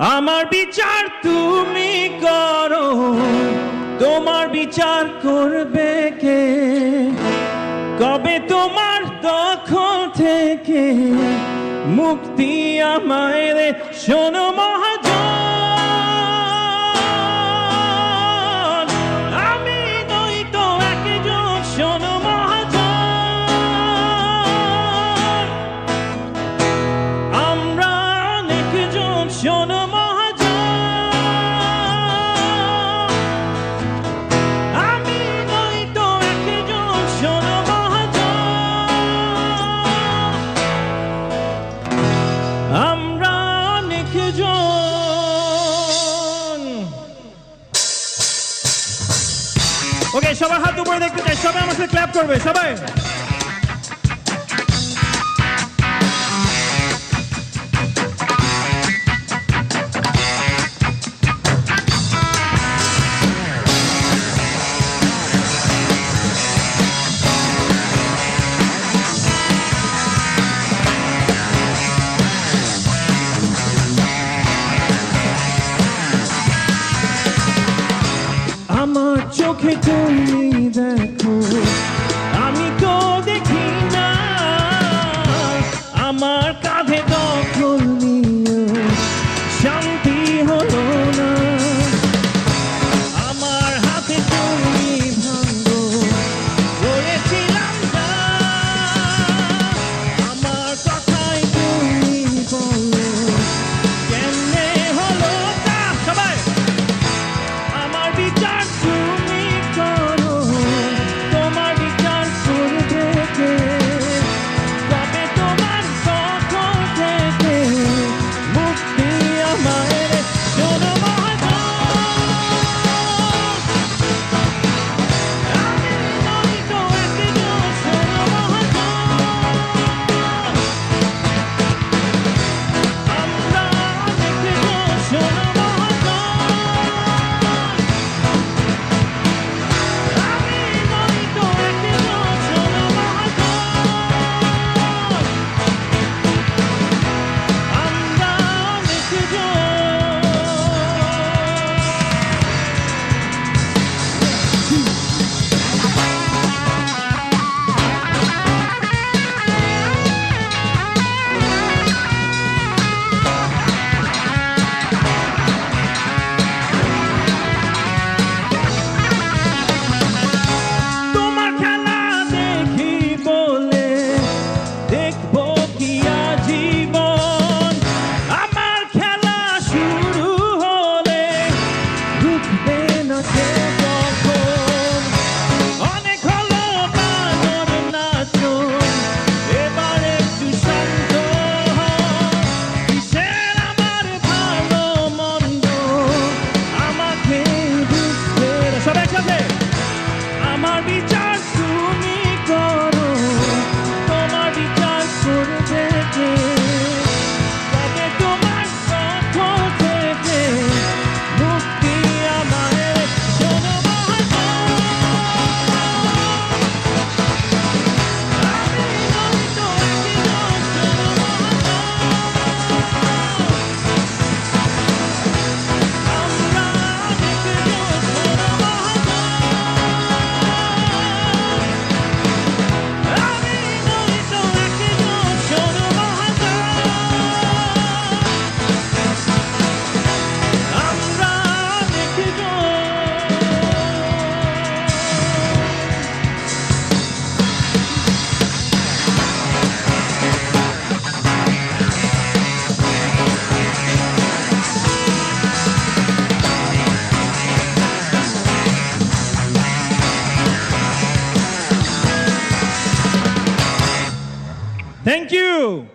আমার বিচার তুমি করো। তোমার বিচার করবে কে? কবে তোমার দখল থেকে মুক্তি আমায় শোনো মহা করে দেখতে চাই। সবাই আমার সাথে ক্ল্যাপ করবে সবাই। আমার চোখে তুমি দেখো। আমি তো দেখি না। আমার কাঁধে দখল Thank you.